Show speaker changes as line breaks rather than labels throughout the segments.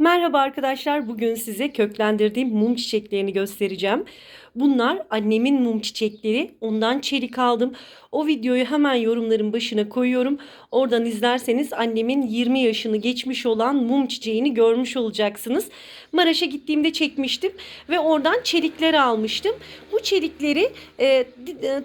Merhaba arkadaşlar. Bugün size köklendirdiğim mum çiçeklerini göstereceğim. Bunlar annemin mum çiçekleri. Ondan çelik aldım. O videoyu hemen yorumların başına koyuyorum. Oradan izlerseniz annemin 20 yaşını geçmiş olan mum çiçeğini görmüş olacaksınız. Maraş'a gittiğimde çekmiştim ve oradan çelikler almıştım. Bu çelikleri e, e,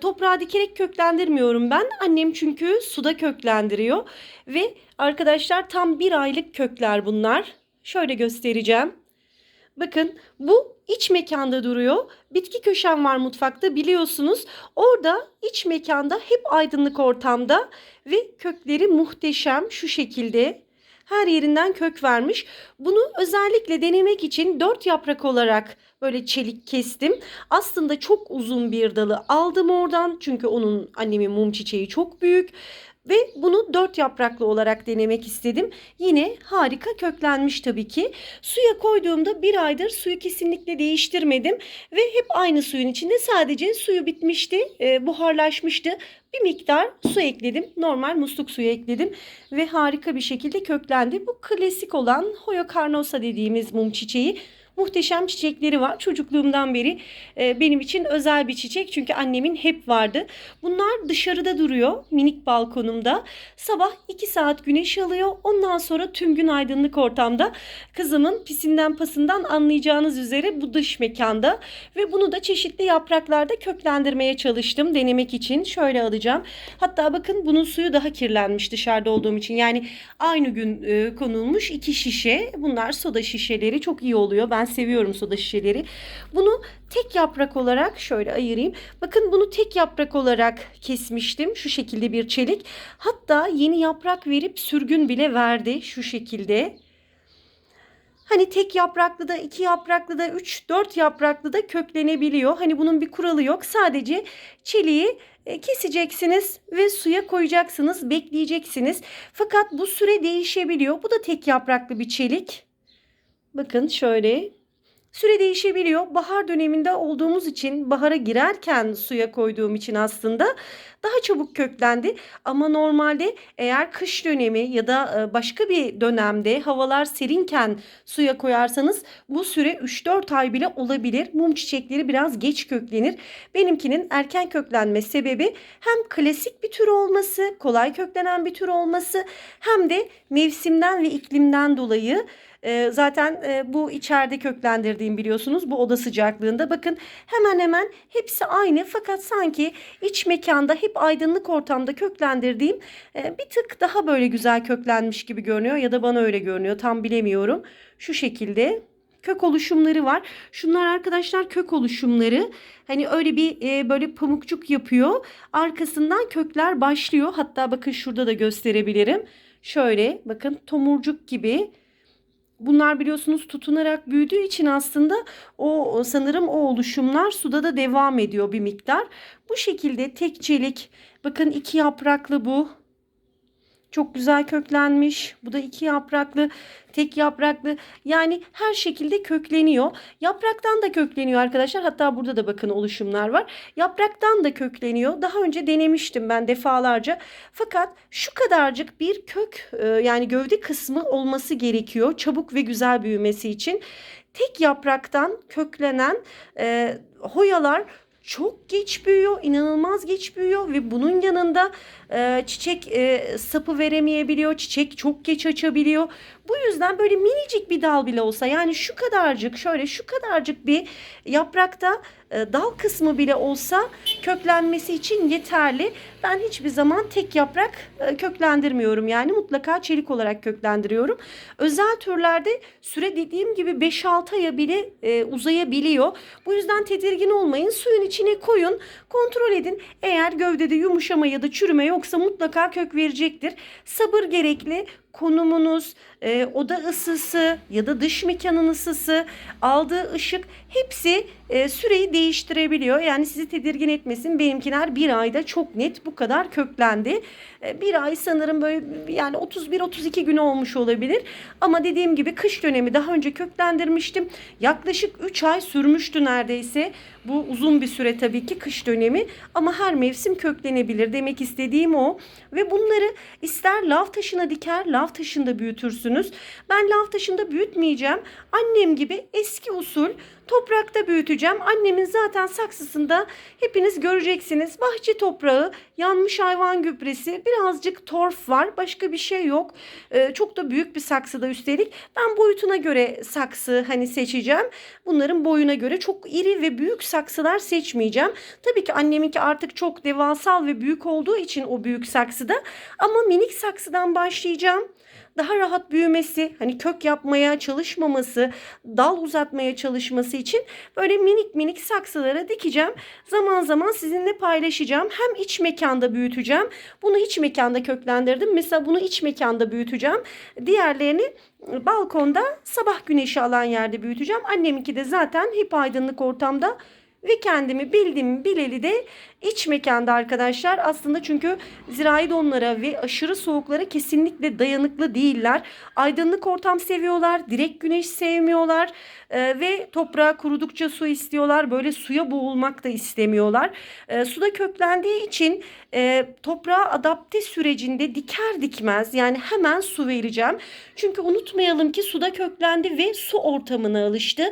toprağa dikerek köklendirmiyorum ben. Annem çünkü suda köklendiriyor ve arkadaşlar tam bir aylık kökler bunlar. Şöyle göstereceğim. Bakın bu iç mekanda duruyor. Bitki köşem var mutfakta biliyorsunuz. Orada iç mekanda hep aydınlık ortamda ve kökleri muhteşem şu şekilde. Her yerinden kök vermiş. Bunu özellikle denemek için dört yaprak olarak böyle çelik kestim. Aslında çok uzun bir dalı aldım oradan. Çünkü onun annemin mum çiçeği çok büyük. Ve bunu dört yapraklı olarak denemek istedim. Yine harika köklenmiş tabii ki. Suya koyduğumda bir aydır suyu kesinlikle değiştirmedim. Ve hep aynı suyun içinde sadece suyu bitmişti, e, buharlaşmıştı. Bir miktar su ekledim. Normal musluk suyu ekledim. Ve harika bir şekilde köklendi. Bu klasik olan Hoya carnosa dediğimiz mum çiçeği. Muhteşem çiçekleri var. Çocukluğumdan beri e, benim için özel bir çiçek. Çünkü annemin hep vardı. Bunlar dışarıda duruyor minik balkonumda. Sabah 2 saat güneş alıyor. Ondan sonra tüm gün aydınlık ortamda. Kızımın pisinden pasından anlayacağınız üzere bu dış mekanda. Ve bunu da çeşitli yapraklarda köklendirmeye çalıştım denemek için. Şöyle alacağım. Hatta bakın bunun suyu daha kirlenmiş dışarıda olduğum için. Yani aynı gün e, konulmuş iki şişe. Bunlar soda şişeleri çok iyi oluyor. Ben seviyorum soda şişeleri. Bunu tek yaprak olarak şöyle ayırayım. Bakın bunu tek yaprak olarak kesmiştim. Şu şekilde bir çelik. Hatta yeni yaprak verip sürgün bile verdi şu şekilde. Hani tek yapraklı da, iki yapraklı da, üç, dört yapraklı da köklenebiliyor. Hani bunun bir kuralı yok. Sadece çeliği e, keseceksiniz ve suya koyacaksınız, bekleyeceksiniz. Fakat bu süre değişebiliyor. Bu da tek yapraklı bir çelik. Bakın şöyle. Süre değişebiliyor. Bahar döneminde olduğumuz için bahara girerken suya koyduğum için aslında daha çabuk köklendi. Ama normalde eğer kış dönemi ya da e, başka bir dönemde havalar serinken suya koyarsanız bu süre 3-4 ay bile olabilir. Mum çiçekleri biraz geç köklenir. Benimkinin erken köklenme sebebi hem klasik bir tür olması, kolay köklenen bir tür olması hem de mevsimden ve iklimden dolayı e, zaten e, bu içeride köklendirdiğim biliyorsunuz bu oda sıcaklığında. Bakın hemen hemen hepsi aynı fakat sanki iç mekanda hep aydınlık ortamda köklendirdiğim e, bir tık daha böyle güzel köklenmiş gibi görünüyor ya da bana öyle görünüyor tam bilemiyorum. Şu şekilde kök oluşumları var. Şunlar arkadaşlar kök oluşumları. Hani öyle bir e, böyle pamukçuk yapıyor. Arkasından kökler başlıyor. Hatta bakın şurada da gösterebilirim. Şöyle bakın tomurcuk gibi. Bunlar biliyorsunuz tutunarak büyüdüğü için aslında o sanırım o oluşumlar suda da devam ediyor bir miktar. Bu şekilde tek çelik bakın iki yapraklı bu. Çok güzel köklenmiş. Bu da iki yapraklı, tek yapraklı. Yani her şekilde kökleniyor. Yapraktan da kökleniyor arkadaşlar. Hatta burada da bakın oluşumlar var. Yapraktan da kökleniyor. Daha önce denemiştim ben defalarca. Fakat şu kadarcık bir kök e, yani gövde kısmı olması gerekiyor. Çabuk ve güzel büyümesi için. Tek yapraktan köklenen e, hoyalar çok geç büyüyor, inanılmaz geç büyüyor ve bunun yanında e, çiçek e, sapı veremeyebiliyor, çiçek çok geç açabiliyor. Bu yüzden böyle minicik bir dal bile olsa yani şu kadarcık şöyle şu kadarcık bir yaprakta dal kısmı bile olsa köklenmesi için yeterli. Ben hiçbir zaman tek yaprak e, köklendirmiyorum yani mutlaka çelik olarak köklendiriyorum. Özel türlerde süre dediğim gibi 5-6 aya bile e, uzayabiliyor. Bu yüzden tedirgin olmayın. Suyun içine koyun. Kontrol edin. Eğer gövdede yumuşama ya da çürüme yoksa mutlaka kök verecektir. Sabır gerekli konumunuz, e, oda ısısı ya da dış mekanın ısısı, aldığı ışık hepsi e, süreyi değiştirebiliyor. Yani sizi tedirgin etmesin. Benimkiler bir ayda çok net bu kadar köklendi. E, bir ay sanırım böyle yani 31-32 gün olmuş olabilir. Ama dediğim gibi kış dönemi daha önce köklendirmiştim. Yaklaşık 3 ay sürmüştü neredeyse. Bu uzun bir süre tabii ki kış dönemi ama her mevsim köklenebilir. Demek istediğim o. Ve bunları ister lav taşına diker, lav taşında büyütürsünüz. Ben lav taşında büyütmeyeceğim. Annem gibi eski usul toprakta büyüteceğim. Annemin zaten saksısında hepiniz göreceksiniz. Bahçe toprağı, yanmış hayvan gübresi, birazcık torf var. Başka bir şey yok. Ee, çok da büyük bir saksıda üstelik. Ben boyutuna göre saksı hani seçeceğim. Bunların boyuna göre çok iri ve büyük saksılar seçmeyeceğim. Tabii ki anneminki artık çok devasal ve büyük olduğu için o büyük saksıda. Ama minik saksıdan başlayacağım daha rahat büyümesi, hani kök yapmaya çalışmaması, dal uzatmaya çalışması için böyle minik minik saksılara dikeceğim. Zaman zaman sizinle paylaşacağım. Hem iç mekanda büyüteceğim. Bunu iç mekanda köklendirdim. Mesela bunu iç mekanda büyüteceğim. Diğerlerini balkonda sabah güneşi alan yerde büyüteceğim. Anneminki de zaten hep aydınlık ortamda ve kendimi bildim bileli de iç mekanda arkadaşlar. Aslında çünkü zirai donlara ve aşırı soğuklara kesinlikle dayanıklı değiller. Aydınlık ortam seviyorlar, direkt güneş sevmiyorlar e, ve toprağa kurudukça su istiyorlar. Böyle suya boğulmak da istemiyorlar. E, suda köklendiği için e, toprağa adapte sürecinde diker dikmez yani hemen su vereceğim. Çünkü unutmayalım ki suda köklendi ve su ortamına alıştı.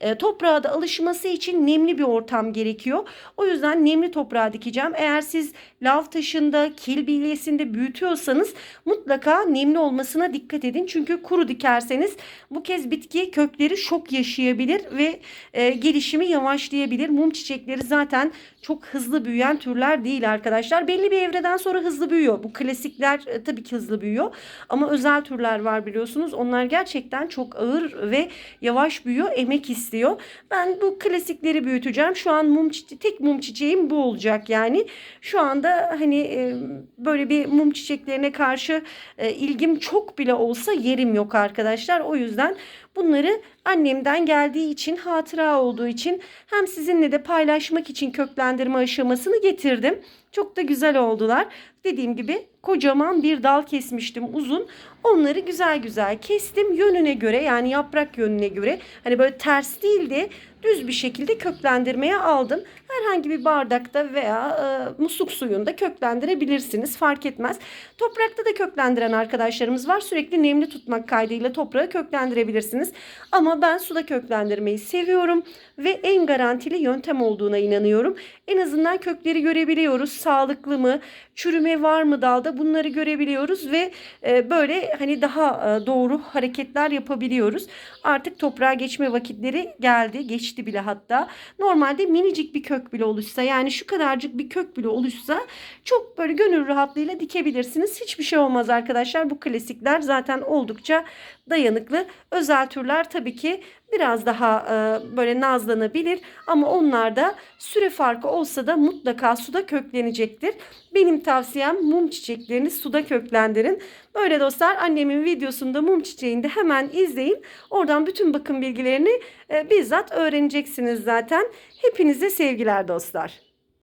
E, toprağa da alışması için nemli bir ortam gerekiyor. O yüzden nemli toprağa dikeceğim. Eğer siz lav taşında, kil bilyesinde büyütüyorsanız mutlaka nemli olmasına dikkat edin. Çünkü kuru dikerseniz bu kez bitki kökleri şok yaşayabilir ve e, gelişimi yavaşlayabilir. Mum çiçekleri zaten çok hızlı büyüyen türler değil arkadaşlar. Belli bir evreden sonra hızlı büyüyor. Bu klasikler e, tabii ki hızlı büyüyor. Ama özel türler var biliyorsunuz. Onlar gerçekten çok ağır ve yavaş büyüyor. Emek istiyor. Ben bu klasikleri büyüteceğim. Şu an mum çiçeği, tek mum çiçeğim bu olacak yani. Şu anda hani e, böyle bir mum çiçeklerine karşı e, ilgim çok bile olsa yerim yok arkadaşlar. O yüzden bunları annemden geldiği için hatıra olduğu için hem sizinle de paylaşmak için köklendirme aşamasını getirdim. Çok da güzel oldular. Dediğim gibi kocaman bir dal kesmiştim uzun. Onları güzel güzel kestim yönüne göre yani yaprak yönüne göre. Hani böyle ters değil de düz bir şekilde köklendirmeye aldım. Herhangi bir bardakta veya e, musluk suyunda köklendirebilirsiniz. Fark etmez. Toprakta da köklendiren arkadaşlarımız var. Sürekli nemli tutmak kaydıyla toprağı köklendirebilirsiniz. Ama ben suda köklendirmeyi seviyorum ve en garantili yöntem olduğuna inanıyorum. En azından kökleri görebiliyoruz. Sağlıklı mı, çürüme var mı dalda bunları görebiliyoruz ve e, böyle hani daha e, doğru hareketler yapabiliyoruz. Artık toprağa geçme vakitleri geldi. Geçti bile hatta. Normalde minicik bir kök bile oluşsa yani şu kadarcık bir kök bile oluşsa çok böyle gönül rahatlığıyla dikebilirsiniz. Hiçbir şey olmaz arkadaşlar. Bu klasikler zaten oldukça dayanıklı. Özel türler tabii ki biraz daha e, böyle nazlanabilir ama onlar da süre farkı olsa da mutlaka suda köklenecektir. Benim tavsiyem mum çiçeklerini suda köklendirin. Böyle dostlar annemin videosunda mum çiçeğinde hemen izleyin. Oradan bütün bakım bilgilerini e, bizzat öğreneceksiniz zaten. Hepinize sevgiler dostlar.